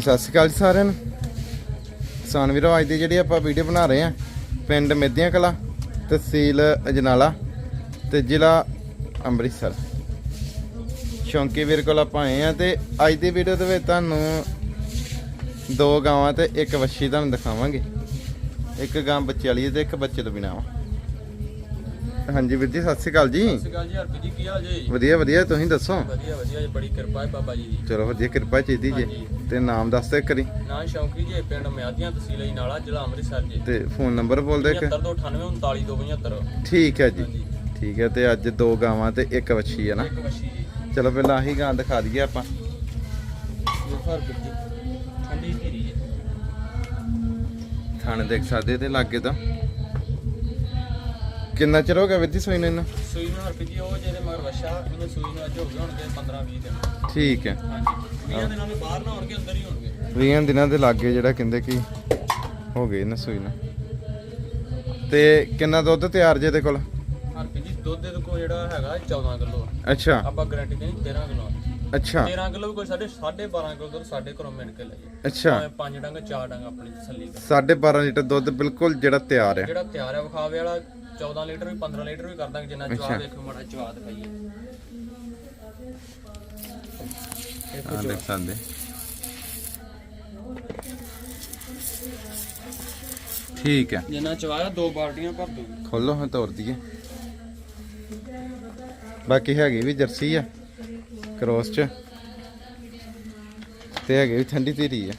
ਸਤਿ ਸ਼੍ਰੀ ਅਕਾਲ ਜੀ ਸਾਰਿਆਂ ਨੂੰ। ਕਿਸਾਨ ਵੀਰੋ, ਅੱਜ ਦੀ ਜਿਹੜੀ ਆਪਾਂ ਵੀਡੀਓ ਬਣਾ ਰਹੇ ਆ ਪਿੰਡ ਮੇਦੀਆਂ ਕਲਾ ਤਹਿਸੀਲ ਅਜਨਾਲਾ ਤੇ ਜ਼ਿਲ੍ਹਾ ਅੰਮ੍ਰਿਤਸਰ। ਸ਼ੌਂਕੀ ਵੀਰ ਕੋਲ ਆਪਾਂ ਆਏ ਆ ਤੇ ਅੱਜ ਦੀ ਵੀਡੀਓ ਦੇ ਵਿੱਚ ਤੁਹਾਨੂੰ ਦੋ ਗਾਵਾਂ ਤੇ ਇੱਕ ਵੱਛੀ ਤੁਹਾਨੂੰ ਦਿਖਾਵਾਂਗੇ। ਇੱਕ ਗਾਂ ਬੱਚੇ ਵਾਲੀ ਹੈ ਤੇ ਇੱਕ ਬੱਚੇ ਤੋਂ ਬਿਨਾਂ ਵਾ। ਹਾਂਜੀ ਵੀਰ ਜੀ ਸਤਿ ਸ਼੍ਰੀ ਅਕਾਲ ਜੀ। ਸਤਿ ਸ਼੍ਰੀ ਅਕਾਲ ਜੀ ਹਰਪ੍ਰੀਤ ਜੀ ਕੀ ਹਾਲ ਜੀ? ਵਧੀਆ ਵਧੀਆ ਤੁਸੀਂ ਦੱਸੋ? ਵਧੀਆ ਵਧੀਆ ਜੀ ਬੜੀ ਕਿਰਪਾ ਹੈ ਬਾਬਾ ਜੀ ਦੀ। ਚਲੋ ਵਧੀਆ ਕਿਰਪਾ ਚਾਹੀਦੀ ਜੀ। ਹਾਂਜੀ। ਤੇ ਨਾਮ ਦੱਸ ਦਿਓ ਕਰੀ ਨਾਂ ਸ਼ੌਂਕੀ ਜੀ ਪਿੰਡ ਮਿਆਦੀਆਂ ਤਹਿਸੀਲ ਨਾਲਾ ਜ਼ਿਲ੍ਹਾ ਅੰਮ੍ਰਿਤਸਰ ਜੀ। ਤੇ ਫੋਨ ਨੰਬਰ ਬੋਲ ਦੇ ਇੱਕ 7298 ਠੀਕ ਹੈ ਜੀ। ਠੀਕ ਹੈ ਤੇ ਅੱਜ ਦੋ ਗਾਵਾਂ ਤੇ ਇੱਕ ਵੱਛੀ ਹੈ ਨਾ। ਇੱਕ ਵਸ਼ੀ ਜੀ। ਚਲੋ ਪਹਿਲਾਂ ਆਹੀ ਗਾਂ ਦਿਖਾ ਦਈਏ ਆਪਾਂ। ਹਰਪ੍ਰੀਤ ਜੀ ਠੰਡੀ ਧੀਰੀ ਜੀ। ਥਾਣੇ ਦੇਖ ਸਕਦੇ ਤੇ ਲਾਗੇ ਤਾਂ। ਕਿੰਨਾ ਚਿਰ ਹੋ ਗਿਆ ਵਿੱਦੀ ਸੋਈ ਨੂੰ ਇਹਨੂੰ ਸੂਈ ਨੂੰ ਜੀ ਉਹ ਜਿਹਦੇ ਮਗਰ ਵਸ਼ਾ ਇਹਨੇ ਸੂਈ ਨੂੰ ਅੱਜ ਹੋ ਗਏ ਹੋਣਗੇ 15 20 ਦਿਨ। ਠੀਕ ਹੈ। ਹਾਂਜੀ। 20 ਦਿਨਾਂ ਦੇ ਬਾਹਰ ਨਾ ਹੋਣਗੇ ਅੰਦਰ ਹੀ ਹੋਣਗੇ। 20 ਦਿਨਾਂ ਦੇ ਲਾਗੇ ਜਿਹੜਾ ਕਹਿੰਦੇ ਕਿ ਹੋ ਗਏ ਨਾ ਸੋਈ ਨੂੰ। ਤੇ ਕਿੰਨਾ ਦੁੱਧ ਤਿਆਰ ਜੇ ਦੇ ਕੋਲ? ਹਰਪ੍ਰੀਤ ਜੀ ਦੁੱਧ ਦੇ ਕੋਲ ਜਿਹੜਾ ਹੈਗਾ 14 ਕਿਲੋ। ਅੱਛਾ। ਆਪਾਂ ਗਾਰੰਟੀ ਦੇਣੀ 13 ਕਿਲੋ ਅੱਛਾ। 13 ਕਿਲੋ ਵੀ ਕੋਈ ਸਾਡੇ 12.5 ਕਿਲੋ ਦੁੱਧ ਸਾਡੇ ਘਰੋਂ ਮਿਲ ਕੇ ਲੈ ਜੀ ਅੱਛਾ। ਪੰਜ ਡੰਗ ਚਾਰ ਡੰਗ ਆਪਣੀ ਤਸੱਲੀ ਕਰ। 12.5 ਲੀਟਰ ਦੁੱਧ ਬਿਲਕੁਲ ਜਿਹੜਾ ਤਿਆਰ ਹੈ। ਜਿਹੜਾ ਤਿਆਰ ਹੈ ਵਿਖਾਵੇ ਵਾਲਾ 14 ਲੀਟਰ ਵੀ 15 ਲੀਟਰ ਵੀ ਕਰ ਦਾਂਗੇ ਜਿੰਨਾ। ਜਵਾਬ ਦੇਖੋ ਮਾੜਾ ਜਵਾਬ ਦਿਖਾਈਏ। ਹਾਂ ਦੇਖ ਸਕਦੇ। ਠੀਕ ਹੈ। ਜਿੰਨਾ ਚਵਾਇਆ ਦੋ ਬਾਲਟੀਆਂ ਭਰ ਦੂਗੀ ਖੋਲੋ ਹਾਂ ਤੋਰ ਦਈਏ। ਬਾਕੀ ਹੈਗੀ ਵੀ ਜਰਸੀ ਆ ਕ੍ਰੋਸ ਚ। ਤੇ ਹੈਗੀ ਵੀ ਠੰਡੀ ਧੀਰੀ ਆ।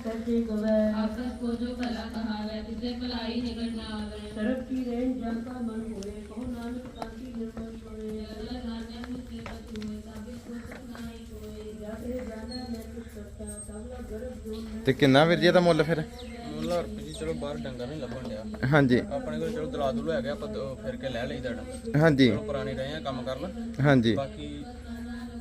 आपस को जो भला कहावे तिसे भलाई निकट ना आवे सरब की रेंज जल का मन होए कहो नानक कांति निर्मल होए अगला नाने मुसीबत हुए साबित को सपनाई होए जाते जाना मैं कुछ करता तबला गर्भ जो मैं ਤੇ ਕਿੰਨਾ ਵੀਰ ਜੀ ਦਾ ਮੁੱਲ ਫਿਰ ਮੁੱਲਾ ਰੁਪਏ ਜੀ ਚਲੋ ਬਾਹਰ ਡੰਗਰ ਨਹੀਂ ਲੱਭਣ ਡਿਆ ਹਾਂਜੀ ਆਪਣੇ ਕੋਲ ਚਲੋ ਦਲਾ ਦੁਲ ਹੈਗਾ ਆਪਾਂ ਦੋ ਫਿਰ ਕੇ ਲੈ ਲਈਦਾ ਡੰਗਰ ਹਾਂਜੀ ਚਲੋ ਪੁਰਾਣੇ ਰਹੇ ਆ ਕੰਮ ਕਰਨ ਹਾਂਜੀ ਬਾਕੀ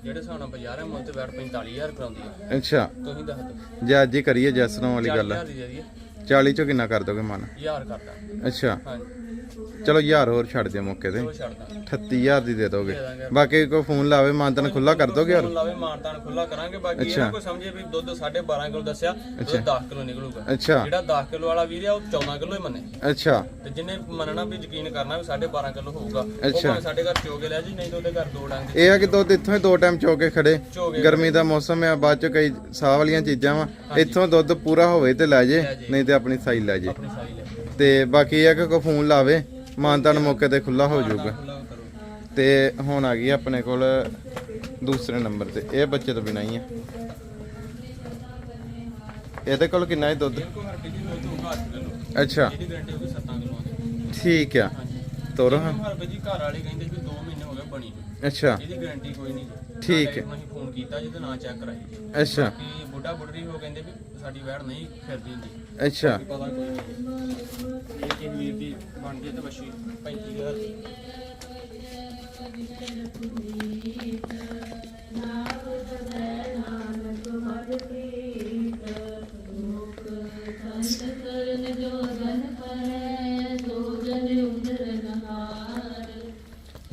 ਜਿਹੜੇ ਹਿਸਾਬ ਨਾਲ ਬਾਜ਼ਾਰ ਹੈ? ਮੁੱਲ ਤੇ ਵੈਟ 45000 ਕਰਾਉਂਦੀ ਹੈ। ਅੱਛਾ। ਤੁਸੀਂ ਦੱਸ ਦਿਓ। ਜੇ ਅੱਜ ਹੀ ਕਰੀਏ ਜੈਸਨੋਂ ਵਾਲੀ ਗੱਲ। 40000 ਦੀ ਦੇ ਦਈਏ। 40 ਚੋਂ ਕਿੰਨਾ ਕਰ ਦੋਗੇ ਮਨ? ਹਜ਼ਾਰ ਕਰਦਾ ਅੱਛਾ। ਹਾਂਜੀ। ਚਲੋ ਯਾਰ ਹੋਰ ਛੱਡ ਦਿਓ ਮੌਕੇ ਤੇ। ਉਹ ਛੱਡਦਾ 38000 ਦੀ ਦੇ ਦੋਗੇ। ਬਾਕੀ ਕੋਈ ਫੋਨ ਲਾਵੇ ਮਾਨਤਨ ਖੁੱਲਾ ਕਰ ਦੋਗੇ ਹੋਰ? ਲਾਵੇ ਮਾਨਤਾਨ ਖੁੱਲਾ ਕਰਾਂਗੇ। ਬਾਕੀ ਇਹ ਕੋਈ ਸਮਝੇ ਵੀ ਦੁੱਧ 12.5 ਕਿਲੋ ਦੱਸਿਆ ਦੁੱਧ 10 ਕਿਲੋ ਨਿਕਲੂਗਾ। ਅੱਛਾ। ਜਿਹੜਾ 10 ਕਿਲੋ ਵਾਲਾ ਵੀਰ ਆ ਉਹ 14 ਕਿਲੋ ਹੀ ਮੰਨੇ। ਅੱਛਾ। ਜਿੰਨੇ ਮੰਨਣਾ ਵੀ ਯਕੀਨ ਕਰਨਾ ਵੀ 12.5 ਕਿਲੋ ਹੋਊਗਾ ਉਹ ਅੱਛਾ। ਭਾਵੇਂ ਸਾਡੇ ਘਰ ਚੋਗੇ ਲੈ ਜੀ ਨਹੀਂ ਤਾਂ ਉਹਦੇ ਘਰ ਦੋ ਡੰਗ ਇਹ ਆ ਕਿ ਦੁੱਧ ਇੱਥੋਂ ਹੀ ਦੋ ਟਾਈਮ ਚੋ ਕੇ ਖੜੇ। ਚੋ ਕੇ ਗਰਮੀ ਦਾ ਮੌਸਮ ਆ ਬਾਅਦ ਚ ਕਈ ਸਾਹ ਵਾਲੀਆਂ ਚੀਜ਼ਾਂ ਵਾ ਇੱਥੋਂ ਦੁੱਧ ਪੂਰਾ ਹੋਵੇ ਤੇ ਲੈ ਜੇ। ਨਹੀਂ ਤੇ ਆਪਣੀ ਸਾਈ ਲੈ ਜੇ। ਆਪਣੀ ਸਾਈ ਲੈ ਤੇ ਬਾਕੀ ਇਹ ਆ ਕਿ ਕੋਈ ਫੋਨ ਲਾਵੇ ਮਾਨਤਨ ਮੌਕੇ ਤੇ ਖੁੱਲਾ ਹੋ ਜਾਊਗਾ। ਖੁੱਲਾ ਕਰੋ। ਤੇ ਹੁਣ ਆ ਗਈ ਆਪਣੇ ਕੋਲ ਦੂਸਰੇ ਨੰਬਰ ਤੇ ਇਹ ਬੱਚੇ ਤੋਂ ਬਿਨਾਂ ਹੀ ਆ। ਇਹਦੇ ਕੋਲ ਕਿੰਨਾ ਹੈ ਦੁੱਧ? ਇਹ ਕੋ ਹਰ ਕਿਜੀ ਦੁੱਧ ਹੋਊਗਾ 8 ਕਿਲੋ। ਅੱਛਾ। ਇਹਦੀ ਗਰੰਟੀ ਹੋਊਗੀ 7 ਕਿਲੋ। ਦੀ ਠੀਕ ਆ। ਹਾਂਜੀ ਤੋਰੋ ਹਾਂ। ਹਰ ਘਰ ਵਾਲੇ ਕਹਿੰਦੇ ਵੀ 2 ਮਹੀਨੇ ਹੋ ਗਏ ਬਣੀ ਨੂੰ। ਅੱਛਾ। ਇਹਦੀ ਗਾਰੰਟੀ ਕੋਈ ਨਹੀਂ। ਠੀਕ ਹੈ। ਅਸੀਂ ਫੋਨ ਕੀਤਾ ਜਿਹਦਾ ਨਾਂ ਚੈੱਕ ਕਰਾਈ। ਜੀ ਅੱਛਾ। ਕਿ ਬੁੱਢਾ ਬੁੱਢੀ ਹੋ ਕਹਿੰਦੇ ਵੀ ਸਾਡੀ ਵੈੜ ਨਹੀਂ ਫਿਰਦੀ ਹੁੰਦੀ। ਅੱਛਾ। ਵੀ ਪਤਾ ਕੋਈ ਨਹੀਂ। ਇਹ ਕਿ ਵੀਰ ਦੀ ਬਣ ਜੇ ਤੇ ਵਸ਼ੀ 35000 ਦੀ।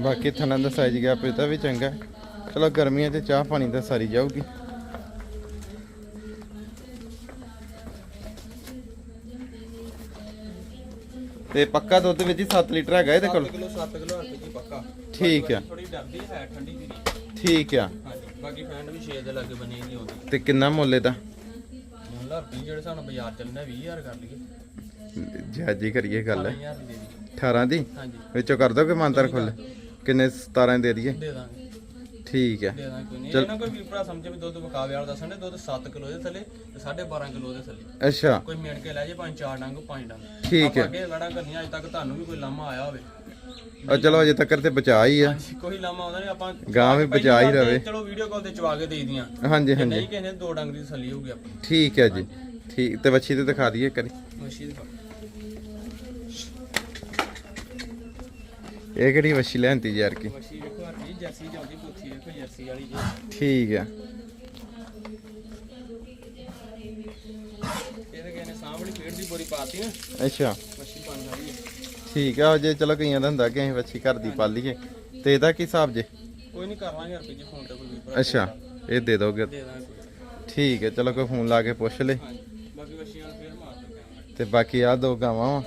ਬਾਕੀ ਥਣਾ ਦਾ ਸਾਈਜ਼ ਗਿਆ ਪਤਾ ਵੀ ਚੰਗਾ। ਚਲੋ ਗਰਮੀਆਂ 'ਚ ਚਾਹ ਪਾਣੀ ਤਾਂ ਸਾਰੀ ਜਾਊਗੀ। ਤੇ ਪੱਕਾ ਦੁੱਧ ਵਿੱਚ ਹੀ 7 ਲੀਟਰ ਹੈਗਾ ਇਹਦੇ ਕੋਲ? 7 ਕਿਲੋ 7 ਕਿਲੋ ਹਰ ਜੀ ਪੱਕਾ। ਠੀਕ ਆ। ਥੋੜੀ ਡਰਦੀ ਹੈ ਠੰਡੀ ਦੀ ਠੀਕ ਆ। ਹਾਂਜੀ ਬਾਕੀ ਫੈਂਡ ਵੀ 6 ਦੇ ਲਾਗੇ ਬਣੇ ਨਹੀਂ ਆਉਂਦੀ। ਤੇ ਕਿੰਨਾ ਮੁੱਲ ਇਹਦਾ? ਮੁੱਲਾ ਰੁਪਏ ਜਿਹੜੇ ਸਾਨੂੰ ਬਾਜ਼ਾਰ ਚੱਲਣਾ 20000 ਕਰ ਲਈਏ। ਜਾਜੀ ਕਰੀਏ ਗੱਲ। 20000 ਦੀ ਦੇ ਦੀ। 18 ਦੀ? ਹਾਂਜੀ। ਵਿੱਚੋਂ ਕਰ ਦੋਗੇ ਮਾਨਤਰ ਖੁੱਲ ਕਿੰਨੇ 17 ਦੇ ਦਈਏ? ਦੇ ਦਾਂਗੇ। ਠੀਕ ਹੈ। ਦੇ ਦਾਂਗੇ ਕੋਈ ਨਹੀਂ। ਵੀ ਭਰਾ ਸਮਝੇ ਵੀ ਦੁੱਧ ਵਿਕਾਵੇ ਵਾਲਾ ਦੱਸਣ ਦੇ ਦੁੱਧ 7 ਕਿਲੋ ਦੇ ਥੱਲੇ ਤੇ 12.5 ਕਿਲੋ ਦੇ ਥੱਲੇ। ਅੱਛਾ। ਕੋਈ ਮਿਣ ਕੇ ਲੈ ਜੇ ਪੰਜ ਚਾਰ ਡੰਗ ਪੰਜ ਡੰਗ। ਠੀਕ ਹੈ। ਆਪਾਂ ਅੱਗੇ ਲੜਾਂ ਕਰਨੀਆਂ ਅਜੇ ਤੱਕ ਤੁਹਾਨੂੰ ਵੀ ਕੋਈ ਲਾਮਾ ਆਇਆ ਹੋਵੇ। ਉਹ ਚਲੋ ਅਜੇ ਤੱਕ ਤੇ ਬਚਾ ਹੀ ਆ। ਕੋਈ ਲਾਮਾ ਆਉਂਦਾ ਨਹੀਂ ਆਪਾਂ ਗਾਂ ਵੀ ਬਚਾ ਹੀ ਰਵੇ। ਚਲੋ ਵੀਡੀਓ ਕਾਲ ਤੇ ਚਵਾ ਕੇ ਦੇ ਦੀਆਂ। ਹਾਂਜੀ ਹਾਂਜੀ। ਨਹੀਂ ਕਿਸੇ ਦੋ ਡੰਗ ਦੀ ਥੱਲੀ ਹੋਊਗੀ ਆਪਣੀ ਠੀਕ ਹੈ ਜੀ। ਠੀਕ ਤੇ ਵੱਛੀ ਤੇ ਦਿਖਾ ਦਈਏ ਕਰੀ ਮਸ਼ੀ ਦੀ ਇਹ ਕਿਹੜੀ ਵੱਛੀ ਲੈਂਦੀ ਯਾਰ ਕੀ? ਮਸ਼ੀ ਵੇਖੋ ਹਰ ਜੀ ਜਰਸੀ ਜਾਂਦੀ ਪੁੱਥੀ ਵੇਖੋ ਜਰਸੀ ਵਾਲੀ ਜੀ। ਠੀਕ ਆ। ਇਹਦੇ ਕਿਸੇ ਨੇ ਸਾਹਮਣੇ ਪੇੜ ਦੀ ਬੋਰੀ ਪਾਤੀ ਨਾ। ਅੱਛਾ। ਹੈ ਠੀਕ ਆ ਜੇ ਚਲੋ ਕਈਆਂ ਦਾ ਹੁੰਦਾ ਕਿ ਅਸੀਂ ਵੱਛੀ ਘਰ ਦੀ ਪਾਲੀਏ ਤੇ ਇਹਦਾ ਕੀ ਹਿਸਾਬ ਜੇ? ਕੋਈ ਨਹੀਂ ਕਰ ਲਾਂਗੇ ਰੁਪਏ ਜੀ ਫੋਨ ਤੇ ਕੋਈ ਅੱਛਾ ਇਹ ਦੇ ਦੋਗੇ। ਦੇ ਦਾਂਗੇ ਕੋਈ। ਠੀਕ ਹੈ ਚਲੋ ਕੋਈ ਫੋਨ ਲਾ ਕੇ ਪੁੱਛ ਲੈ। ਬਾਕੀ ਵਸ਼ੀਆਂ ਫੇਰ ਮਾਰ ਤੇ ਬਾਕੀ ਆ ਦੋ ਗਾਵਾਂ ਵਾ।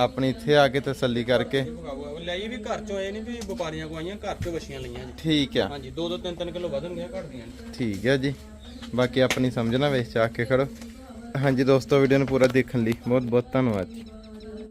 ਆਪਣੀ ਇੱਥੇ ਆ ਕੇ ਤਸੱਲੀ ਕਰਕੇ। ਆ ਲਈ ਵੀ ਘਰ ਚੋਂ ਇਹ ਨਹੀਂ ਵੀ ਵਪਾਰੀਆਂ ਕੋ ਆਈਆਂ ਘਰ ਚੋਂ ਵਸ਼ੀਆਂ ਲਈਆਂ ਜੀ। ਠੀਕ ਆ। ਹਾਂਜੀ 2 2 3 3 ਕਿਲੋ ਵਧਣਗੀਆਂ ਘਟਦੀਆਂ ਠੀਕ ਹੈ ਜੀ। ਬਾਕੀ ਆਪਣੀ ਸਮਝਣਾ ਵੇਖ ਚਾ ਕੇ ਖੜੋ। ਹਾਂਜੀ ਦੋਸਤੋ ਵੀਡੀਓ ਨੂੰ ਪੂਰਾ ਦੇਖਣ ਲਈ ਬਹੁਤ ਬਹੁਤ ਧੰਨਵਾਦ ਜੀ।